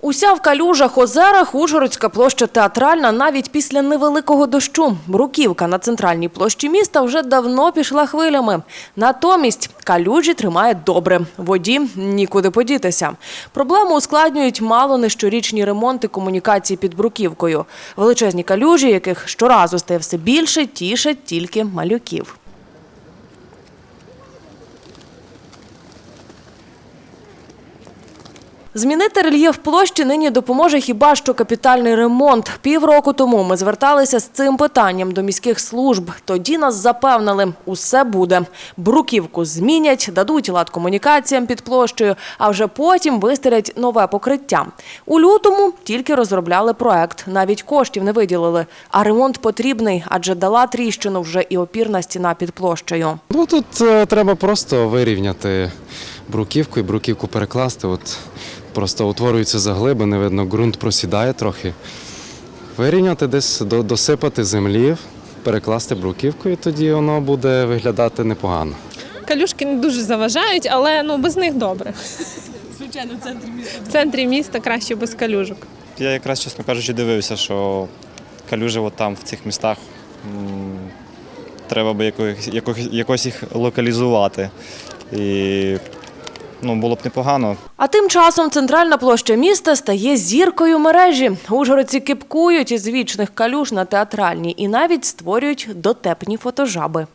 Уся в калюжах, озерах, Ужгородська площа театральна навіть після невеликого дощу. Бруківка на центральній площі міста вже давно пішла хвилями. Натомість калюжі тримає добре. Воді нікуди подітися. Проблему ускладнюють мало не щорічні ремонти комунікації під бруківкою. Величезні калюжі, яких щоразу стає все більше, тішать тільки малюків. Змінити рельєф площі нині допоможе хіба що капітальний ремонт. Півроку тому ми зверталися з цим питанням до міських служб. Тоді нас запевнили, усе буде. Бруківку змінять, дадуть лад комунікаціям під площею, а вже потім вистелять нове покриття. У лютому тільки розробляли проект, навіть коштів не виділили. А ремонт потрібний, адже дала тріщину вже і опірна стіна під площею. Ну тут е, треба просто вирівняти бруківку і бруківку перекласти. Просто утворюються заглибини, видно, ґрунт просідає трохи. Вирівняти десь до- досипати землі, перекласти бруківку, і тоді воно буде виглядати непогано. Калюшки не дуже заважають, але ну без них добре. Звичайно, в центрі міста. В центрі міста краще без калюжок. Я якраз, чесно кажучи, дивився, що калюжі от там, в цих містах, м, треба би якось, якось, якось їх локалізувати. І ну, було б непогано. А тим часом центральна площа міста стає зіркою мережі. Ужгородці кипкують із вічних калюж на театральній і навіть створюють дотепні фотожаби.